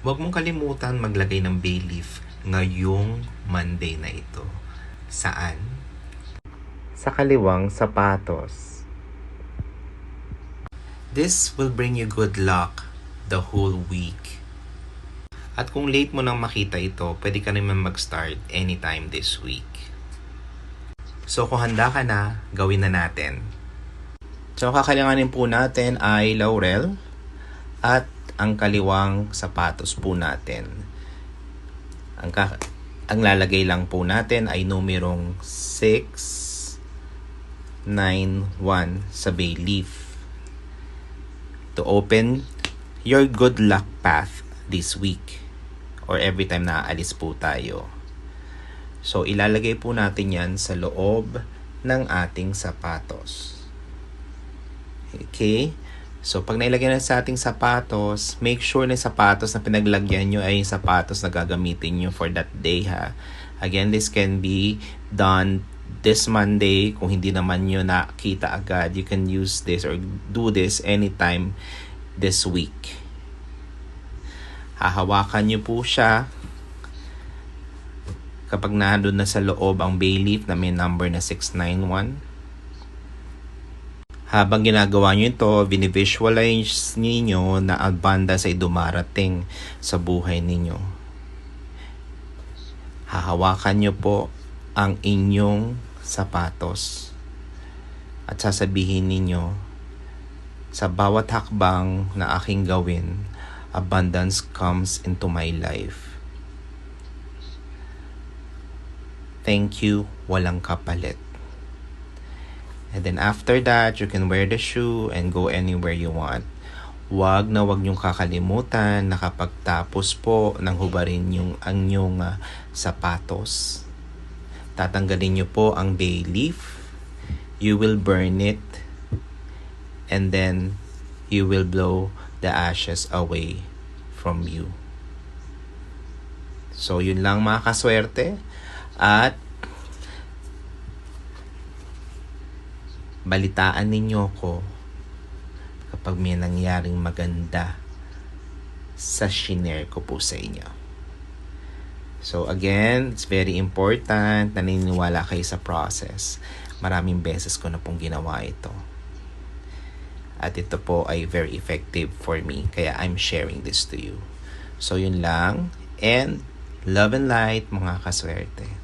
Huwag mong kalimutan maglagay ng bay leaf ngayong Monday na ito. Saan? Sa kaliwang sapatos. This will bring you good luck the whole week. At kung late mo nang makita ito, pwede ka naman mag-start anytime this week. So kung handa ka na, gawin na natin. So kakailanganin po natin ay laurel at ang kaliwang sapatos po natin. Ang, ka- ang lalagay lang po natin ay numerong 691 sa bay leaf. To open your good luck path this week or every time na aalis po tayo. So, ilalagay po natin yan sa loob ng ating sapatos. Okay? So, pag nailagay na sa ating sapatos, make sure na sapatos na pinaglagyan nyo ay yung sapatos na gagamitin nyo for that day, ha? Again, this can be done this Monday. Kung hindi naman nyo nakita agad, you can use this or do this anytime this week. Hahawakan nyo po siya kapag nandun na sa loob ang bay leaf na may number na 691. Habang ginagawa nyo ito, binivisualize ninyo na abundance ay dumarating sa buhay ninyo. Hahawakan nyo po ang inyong sapatos at sasabihin ninyo sa bawat hakbang na aking gawin, abundance comes into my life. Thank you, walang kapalit. And then after that, you can wear the shoe and go anywhere you want. Huwag na huwag niyong kakalimutan na kapag tapos po ng hubarin yung ang inyong ah, sapatos, tatanggalin niyo po ang bay leaf, you will burn it, and then you will blow the ashes away from you. So, yun lang mga kaswerte. At balitaan ninyo ko kapag may nangyaring maganda sa shinare ko po sa inyo. So again, it's very important na naniniwala kayo sa process. Maraming beses ko na pong ginawa ito. At ito po ay very effective for me. Kaya I'm sharing this to you. So yun lang. And love and light mga kaswerte.